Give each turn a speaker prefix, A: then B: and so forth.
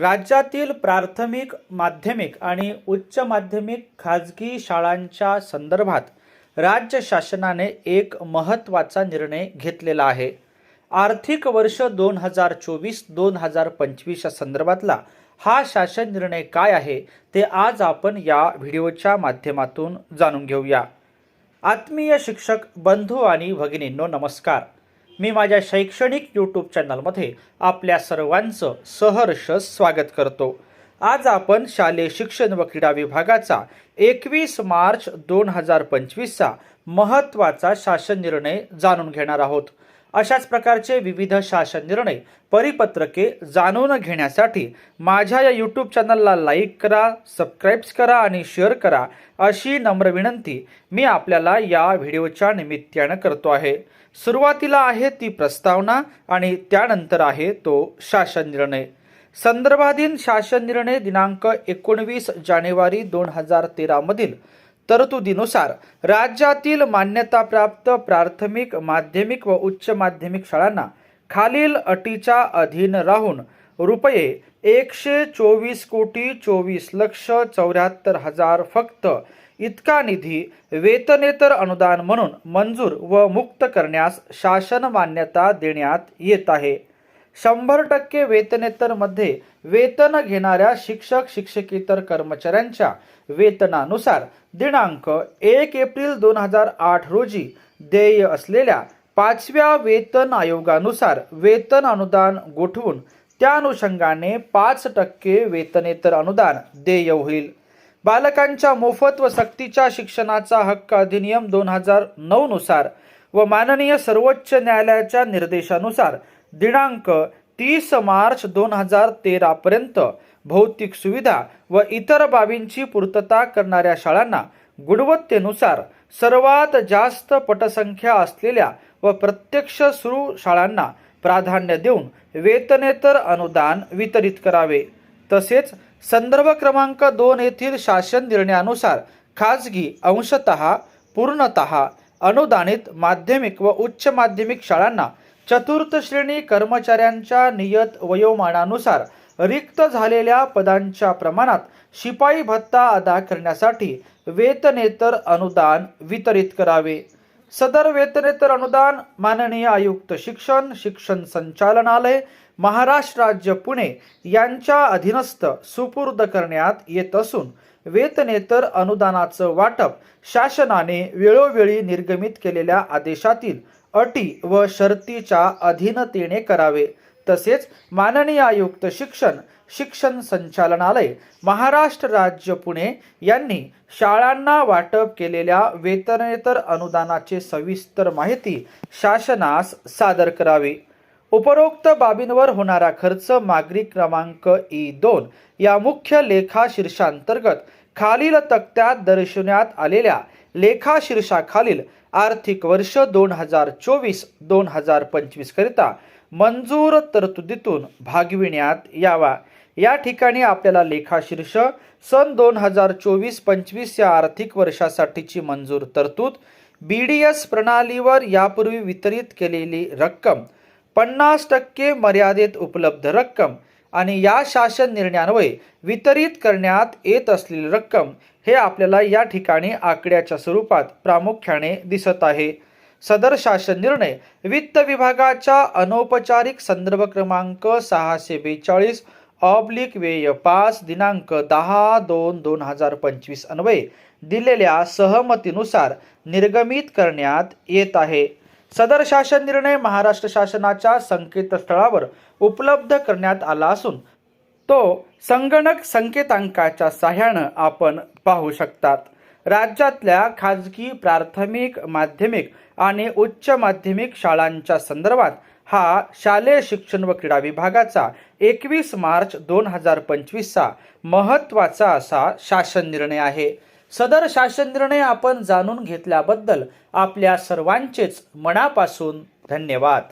A: राज्यातील प्राथमिक माध्यमिक आणि उच्च माध्यमिक खाजगी शाळांच्या संदर्भात राज्य शासनाने एक महत्त्वाचा निर्णय घेतलेला आहे. आर्थिक वर्ष दोन हजार चोवीस दोन हजार पंचवीसच्या संदर्भातला हा शासन निर्णय काय आहे ते आज आपण या व्हिडिओच्या माध्यमातून जाणून घेऊया. आत्मीय शिक्षक बंधू आणि भगिनींनो नमस्कार. मी माझ्या शैक्षणिक यूट्यूब चॅनलमध्ये आपल्या सर्वांचं सहर्ष स्वागत करतो. आज आपण शालेय शिक्षण व क्रीडा विभागाचा एकवीस मार्च दोन हजार पंचवीसचा महत्त्वाचा शासन निर्णय जाणून घेणार आहोत. अशाच प्रकारचे विविध शासन निर्णय परिपत्रके जाणून घेण्यासाठी माझ्या या यूट्यूब चॅनलला लाईक करा सबस्क्राईब्स करा आणि शेअर करा अशी नम्र विनंती मी आपल्याला या व्हिडिओच्या निमित्तानं करतो आहे. सुरुवातीला आहे ती प्रस्तावना आणि त्यानंतर आहे तो शासन निर्णय. संदर्भाधीन शासन निर्णय दिनांक एकोणवीस जानेवारी दोन हजार तेरामधील तरतुदीनुसार राज्यातील मान्यताप्राप्त प्राथमिक माध्यमिक व उच्च माध्यमिक शाळांना खालील अटीच्या अधीन राहून रुपये एकशे चोवीस कोटी चोवीस लक्ष चौऱ्याहत्तर हजार फक्त इतका निधी वेतनेतर अनुदान म्हणून मंजूर व मुक्त करण्यास शासन मान्यता देण्यात येत आहे. शंभर टक्के वेतनेतरमध्ये वेतन घेणाऱ्या शिक्षक शिक्षकेतर कर्मचाऱ्यांच्या वेतनानुसार दिनांक एक एप्रिल दोन हजार आठ रोजी देय असलेल्या पाचव्या वेतन आयोगानुसार वेतन अनुदान गोठवून त्या अनुषंगाने पाच टक्के वेतनेतर अनुदान देय होईल. बालकांच्या मोफत व सक्तीच्या शिक्षणाचा हक्क अधिनियम दोन हजार नऊनुसार व माननीय सर्वोच्च न्यायालयाच्या निर्देशानुसार दिनांक तीस मार्च दोन हजार तेरापर्यंत भौतिक सुविधा व इतर बाबींची पूर्तता करणाऱ्या शाळांना गुणवत्तेनुसार सर्वात जास्त पटसंख्या असलेल्या व प्रत्यक्ष सुरू शाळांना प्राधान्य देऊन वेतनेतर अनुदान वितरित करावे. तसेच संदर्भ क्रमांक दोन येथील शासन निर्णयानुसार खाजगी अंशतः पूर्णतः अनुदानित माध्यमिक व उच्च माध्यमिक शाळांना चतुर्थ श्रेणी कर्मचाऱ्यांच्या नियत वयोमानानुसार रिक्त झालेल्या पदांच्या प्रमाणात शिपाई भत्ता अदा करण्यासाठी वेतनेतर अनुदान वितरित करावे. सदर वेतनेतर अनुदान माननीय आयुक्त शिक्षण शिक्षण संचालनालय महाराष्ट्र राज्य पुणे यांच्या अधीनस्थ सुपूर्द करण्यात येत असून वेतनेतर अनुदानाचं वाटप शासनाने वेळोवेळी निर्गमित केलेल्या आदेशातील अटी व शर्तीच्या अधीनतेने करावे. तसेच माननीय आयुक्त शिक्षण शिक्षण संचालनालय महाराष्ट्र राज्य पुणे यांनी शाळांना वाटप केलेल्या वेतनेतर अनुदानाचे सविस्तर माहिती शासनास सादर करावी. उपरोक्त बाबींवर होणारा खर्च मागणी क्रमांक ई दोन या मुख्य लेखा शीर्षांतर्गत खालील तक्त्यात दर्शवण्यात आलेल्या लेखा शीर्षाखालील आर्थिक वर्ष दोन हजार चोवीस दोन हजार पंचवीस करिता मंजूर तरतुदीतून भागविण्यात यावा. या ठिकाणी आपल्याला लेखाशीर्ष सन दोन हजार चोवीस पंचवीस या आर्थिक वर्षासाठीची मंजूर तरतूद बी डी एस प्रणालीवर यापूर्वी वितरित केलेली रक्कम पन्नास टक्के मर्यादेत उपलब्ध रक्कम आणि या शासन निर्णयान्वये वितरित करण्यात येत असलेली रक्कम हे आपल्याला या ठिकाणी आकड्याच्या स्वरूपात प्रामुख्याने दिसत आहे. सदर शासन निर्णय वित्त विभागाच्या अनौपचारिक संदर्भ क्रमांक सहाशे बेचाळीस ऑब्लिक व्यय पाच दिनांक दहा दोन दोन हजार पंचवीस अन्वये दिलेल्या सहमतीनुसार निर्गमित करण्यात येत आहे. सदर शासन निर्णय महाराष्ट्र शासनाच्या संकेतस्थळावर उपलब्ध करण्यात आला असून तो संगणक संकेतांकाच्या सहाय्यानं आपण पाहू शकतात. राज्यातल्या खाजगी प्राथमिक माध्यमिक आणि उच्च माध्यमिक शाळांच्या संदर्भात हा शालेय शिक्षण व क्रीडा विभागाचा एकवीस मार्च दोन हजार पंचवीसचा महत्त्वाचा असा शासन निर्णय आहे. सदर शासन निर्णय आपण जाणून घेतल्याबद्दल आपल्या सर्वांचेच मनापासून धन्यवाद.